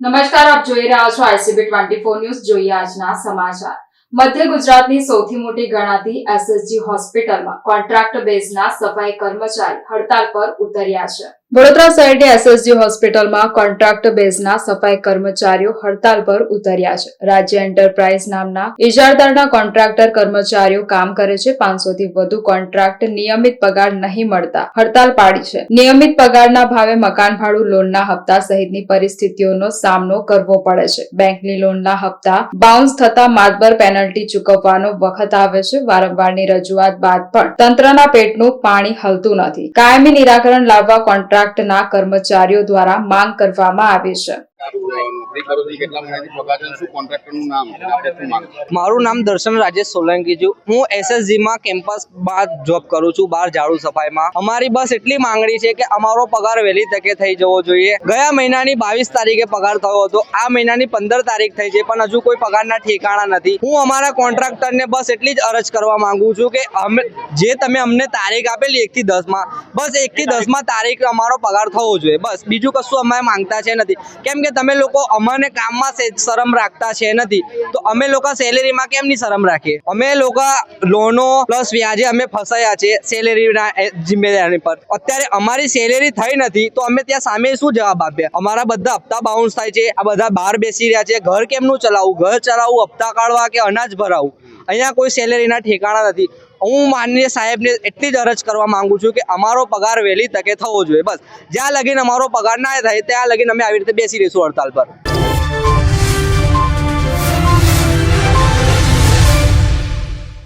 નમસ્કાર, આપ જોઈ રહ્યા છો આઈસીબી ટ્વેન્ટી ફોર ન્યૂઝ. જોઈએ આજના સમાચાર. મધ્ય ગુજરાતની સૌથી મોટી ગણાતી એસએસજી હોસ્પિટલમાં કોન્ટ્રાક્ટ બેઝના સફાઈ કર્મચારી હડતાલ પર ઉતર્યા છે. વડોદરા શહેરની એસએસજી હોસ્પિટલમાં કોન્ટ્રાક્ટ બેઝના સફાઈ કર્મચારીઓ હડતાલ પર ઉતર્યા છે. રાજ્ય એન્ટરપ્રાઇઝ નામના ઇજારદારના કોન્ટ્રાક્ટર કર્મચારીઓ કામ કરે છે. પાંચસોથી વધુ કોન્ટ્રાક્ટ નિયમિત પગાર નહીં મળતા હડતાલ પાડી છે. નિયમિત પગારના ભાવે મકાન ભાડું લોનના હપ્તા સહિતની પરિસ્થિતિઓનો સામનો કરવો પડે છે. બેંકની લોનના હપ્તા બાઉન્સ થતા માતબર પેનલ્ટી ચૂકવવાનો વખત આવે છે. વારંવારની રજૂઆત બાદ પણ તંત્રના પેટનું પાણી હલતું નથી. કાયમી નિરાકરણ લાવવા કોન્ટ્રાક્ટના કર્મચારીઓ દ્વારા માંગ કરવામાં આવી છે. મારું નામ દર્શન રાજેશ સોલંકી છું. હું એસએસજી માં કેમ્પસ બાદ જોબ કરું છું, બાર ઝાડુ સફાઈમાં. અમારી બસ એટલી માંગણી છે કે અમારો પગાર વહેલી તકે થઈ જવો જોઈએ. ગયા મહિનાની બાવીસ તારીખે પગાર થયો હતો. આ મહિનાની પંદર તારીખ થઈ છે, પણ હજુ કોઈ પગારના ઠેકાણા નથી. હું અમારા કોન્ટ્રાક્ટરને બસ એટલી જ અરજ કરવા માંગુ છું કે અમે જે તમે અમને તારીખ આપેલી એક થી દસમાં, બસ એક થી દસમાં તારીખ અમારો પગાર થવો જોઈએ. બસ, બીજું કશું અમે માંગતા છે નથી. કેમ કે તમે લોકો અમને કામમાં શરમ રાખતા છે નથી. તો અમે લોકો સેલેરીમાં કેમ નહીં શરમ રાખીએ? અમે લોકો લોનો પ્લસ વ્યાજે અમે ફસાયા છે સેલેરીના જિમ્મેદારી પર. અત્યારે અમારી સેલેરી થઈ નથી તો અમે ત્યાં સામે શું જવાબ આપીએ? અમારા બધા હપ્તા બાઉન્સ થાય છે, આ બધા બહાર બેસી રહ્યા છે, ઘર કેમનું ચલાવવું? ઘર ચલાવવું, હપ્તા કાઢવા કે અનાજ ભરાવું? અહીંયા કોઈ સેલેરીના ઠેકાણા નથી. હું માનનીય સાહેબને એટલી જ અરજ કરવા માંગુ છું કે અમારો પગાર વહેલી તકે થવો જોઈએ. બસ, જ્યાં લગીન અમારો પગાર ના થાય, ત્યાં લગીન અમે આવી રીતે બેસી રહીશું હડતાલ પર.